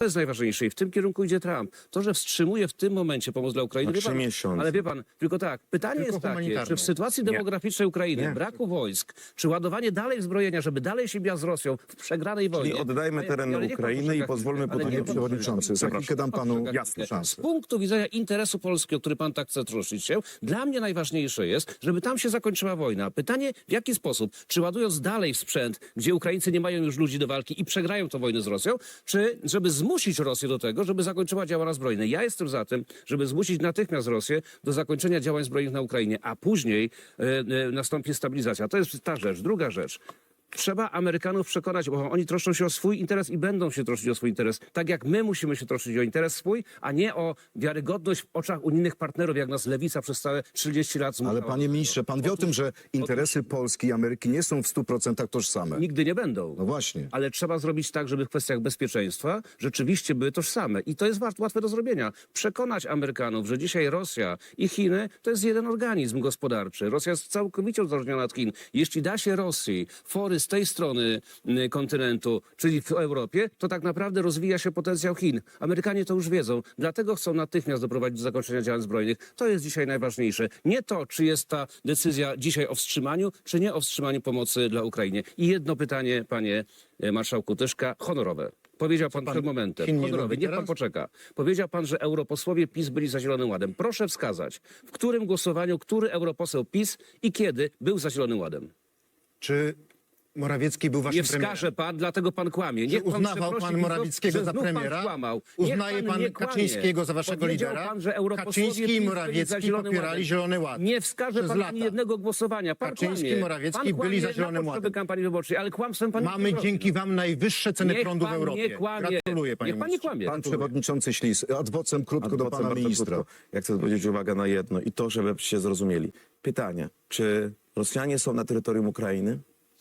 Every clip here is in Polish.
To jest najważniejsze i w tym kierunku idzie Trump. To, że wstrzymuje w tym momencie pomoc dla Ukrainy. Na wie trzy pan, miesiące. Ale wie pan, tylko tak, pytanie Tylko jest takie, humanitarną. czy w sytuacji demograficznej Ukrainy, Nie. braku wojsk, czy ładowanie dalej zbrojenia, żeby dalej się biła z Rosją w przegranej wojnie. oddajmy Ale- teren ale na niech pan Ukrainę poczeka i pozwólmy chwilę, ale Putinowi niech pan Przewodniczący, za chwilkę dam panu Jasne. szansę. z punktu widzenia interesu Polski, o który pan tak chce troszczyć się, dla mnie najważniejsze jest, żeby tam się zakończyła wojna. Pytanie, w jaki sposób? Czy ładując dalej w sprzęt, gdzie Ukraińcy nie mają już ludzi do walki i przegrają tę wojnę z Rosją, czy żeby zmusić Rosję do tego, żeby zakończyła działania zbrojne? Ja jestem za tym, żeby zmusić natychmiast Rosję do zakończenia działań zbrojnych na Ukrainie, a później e, e, nastąpi stabilizacja. To jest ta rzecz. Druga rzecz. Trzeba Amerykanów przekonać, bo oni troszczą się o swój interes i będą się troszczyć o swój interes. Tak jak my musimy się troszczyć o interes swój, a nie o wiarygodność w oczach unijnych partnerów, jak nas lewica przez całe 30 lat zmuszała. Ale panie ministrze, pan wie o tym, że interesy Polski i Ameryki nie są w 100% tożsame. Nigdy nie będą. No właśnie. Ale trzeba zrobić tak, żeby w kwestiach bezpieczeństwa rzeczywiście były tożsame. I to jest łatwe do zrobienia. Przekonać Amerykanów, że dzisiaj Rosja i Chiny to jest jeden organizm gospodarczy. Rosja jest całkowicie uzależniona od Chin. Jeśli da się Rosji fory z tej strony y, kontynentu, czyli w Europie, to tak naprawdę rozwija się potencjał Chin. Amerykanie to już wiedzą. Dlatego chcą natychmiast doprowadzić do zakończenia działań zbrojnych. To jest dzisiaj najważniejsze. Nie to, czy jest ta decyzja dzisiaj o wstrzymaniu, czy nie o wstrzymaniu pomocy dla Ukrainie. I jedno pytanie, panie e, marszałku Tyszka, honorowe. Powiedział pan, przed momentem. Chin nie Niech pan poczeka. Powiedział pan, że europosłowie PiS byli za Zielonym Ładem. Proszę wskazać, w którym głosowaniu, który europoseł PiS i kiedy był za Zielonym Ładem. Czy Morawiecki był waszym Nie wskaże premierem? pan, dlatego pan kłamie. Niech pan uznawał przeprosi pan widzów, Morawieckiego że za znów pan premiera? Kłamał. Niech Uznaje pan nie kłamie. Kaczyńskiego za waszego Powiedział lidera? Pan, że europosłowie Kaczyński i Morawiecki za Zielonym popierali. Zielony Ład Nie wskaże przez pan lata. ani jednego głosowania. Pan Kaczyński kłamie. i Morawiecki pan byli kłamie za na Zielonym potrzeby Ładem. kampanii wyborczej, ale kłamstwem pan Mamy nie robi. dzięki wam najwyższe ceny Niech prądu w pan Europie. nie kłamie. Gratuluję panie Niech pan nie kłamie. Pan przewodniczący Ślis, adwocem krótko do pana ministra. Ja chcę zwrócić uwagę na jedno i to, żebyście zrozumieli. Pytanie, czy Rosjanie są na terytorium Ukrainy?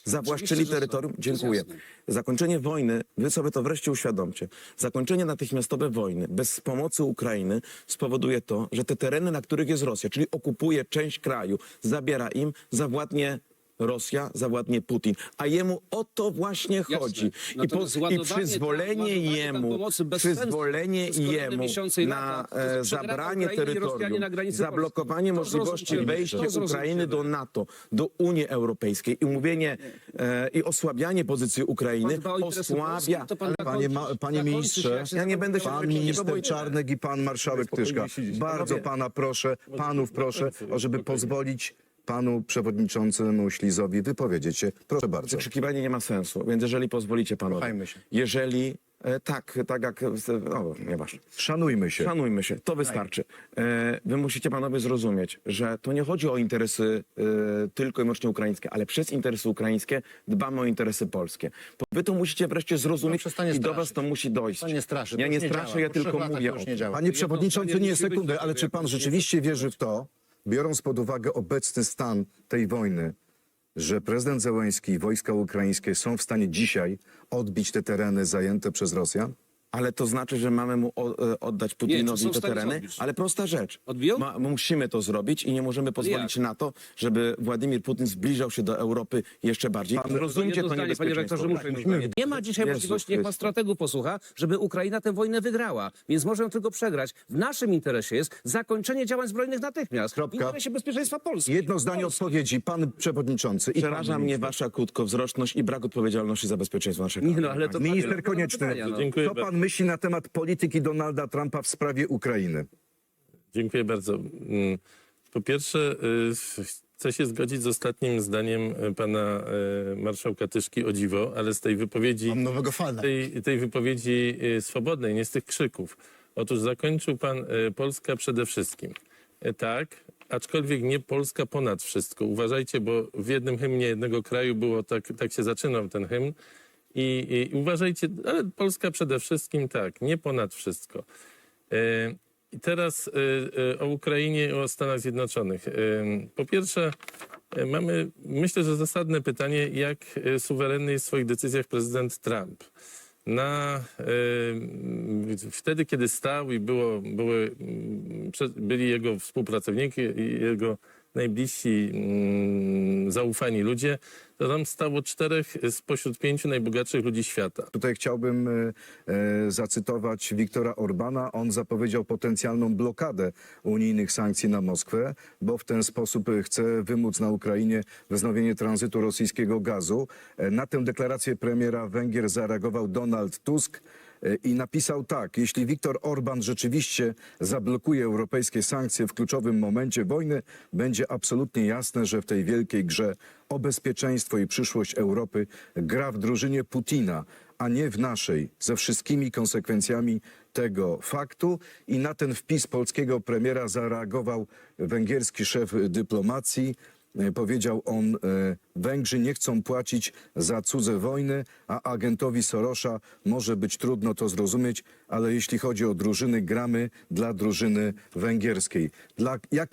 Zawłaszczyli Oczywiście, że są. terytorium? To jest Dziękuję. Zakończenie wojny, wy sobie to wreszcie uświadomcie. Zakończenie natychmiastowe wojny bez pomocy Ukrainy spowoduje to, że te tereny, na których jest Rosja, czyli okupuje część kraju, zabiera im, zawładnie Rosja, zawładnie Putin. A jemu o to właśnie chodzi. I, po, I przyzwolenie jemu, przyzwolenie jemu na e, zabranie terytorium, zablokowanie możliwości wejścia. Ukrainy do NATO, do Unii Europejskiej. I mówienie e, i osłabianie pozycji Ukrainy osłabia. Polski, to pan Panie, ma, panie ministrze, Ja nie będę się pan minister Czarnek i pan marszałek Tyszka, bardzo pana proszę, panów proszę, o żeby pozwolić panu przewodniczącemu Ślizowi wypowiedzieć się. Proszę bardzo. Wykrzykiwanie nie ma sensu, więc jeżeli pozwolicie panowie, Kochajmy się. jeżeli e, tak, tak jak, no nieważne. Szanujmy się. Szanujmy się, to wystarczy. E, wy musicie panowie zrozumieć, że to nie chodzi o interesy e, tylko i wyłącznie ukraińskie, ale przez interesy ukraińskie dbamy o interesy polskie. Bo wy to musicie wreszcie zrozumieć No, przestanie i do straszyć. was to musi dojść. Pan nie straszy, to Ja już nie straszę, działa. ja Po trzech tylko latach mówię to już o nie tym. działa. Panie przewodniczący, nie sekundę, ale czy pan rzeczywiście wierzy w to, biorąc pod uwagę obecny stan tej wojny, że prezydent Zełenski i wojska ukraińskie są w stanie dzisiaj odbić te tereny zajęte przez Rosjan? Ale to znaczy, że mamy mu o, e, oddać Putinowi są w te stanie tereny? zrobić. Ale prosta rzecz. Odbiją? Ma, musimy to zrobić i nie możemy pozwolić jak? na to, żeby Władimir Putin zbliżał się do Europy jeszcze bardziej. Zrozumcie Jedno to zdanie, panie niebezpieczeństwo. rektorze, muszę. Nie ma dzisiaj Jezu możliwości, niech pan Chryste. strategów posłucha, żeby Ukraina tę wojnę wygrała. Więc może ją tylko przegrać. W naszym interesie jest zakończenie działań zbrojnych natychmiast. Kropka. W interesie bezpieczeństwa Polski. Jedno zdanie odpowiedzi, pan przewodniczący. I pan Przeraża mnie minister. wasza krótkowzroczność i brak odpowiedzialności za bezpieczeństwo naszego Nie, no, ale to Minister Konieczny, pytania, no. Dziękuję co pan myśli na temat polityki Donalda Trumpa w sprawie Ukrainy? Dziękuję bardzo. Mm, Po pierwsze, y, chcę się zgodzić z ostatnim zdaniem y, pana y, marszałka Tyszki o dziwo, ale z tej wypowiedzi, Mam nowego fana. tej, tej wypowiedzi swobodnej, nie z tych krzyków. Otóż zakończył pan Polska przede wszystkim. Y, Tak, aczkolwiek nie Polska ponad wszystko. Uważajcie, bo w jednym hymnie jednego kraju było tak, tak się zaczynał ten hymn. I, i uważajcie, ale Polska przede wszystkim tak, nie ponad wszystko. E, I teraz e, e, o Ukrainie i o Stanach Zjednoczonych. Po pierwsze, mamy, myślę, że zasadne pytanie, jak suwerenny jest w swoich decyzjach prezydent Trump. Na, wtedy, kiedy stał i było, były, byli jego współpracownicy jego najbliżsi, mm, zaufani ludzie, to tam stało czterech spośród pięciu najbogatszych ludzi świata. Tutaj chciałbym e, e, zacytować Wiktora Orbana. On zapowiedział potencjalną blokadę unijnych sankcji na Moskwę, bo w ten sposób chce wymóc na Ukrainie wznowienie tranzytu rosyjskiego gazu. E, na tę deklarację premiera Węgier zareagował Donald Tusk. E, I napisał tak, jeśli Viktor Orban rzeczywiście zablokuje europejskie sankcje w kluczowym momencie wojny, będzie absolutnie jasne, że w tej wielkiej grze o bezpieczeństwo i przyszłość Europy gra w drużynie Putina, a nie w naszej, ze wszystkimi konsekwencjami tego faktu. I na ten wpis polskiego premiera zareagował węgierski szef dyplomacji. E, Powiedział on, e, Węgrzy nie chcą płacić za cudze wojny, a agentowi Sorosza może być trudno to zrozumieć, ale jeśli chodzi o drużyny, gramy dla drużyny węgierskiej. Dla jakiej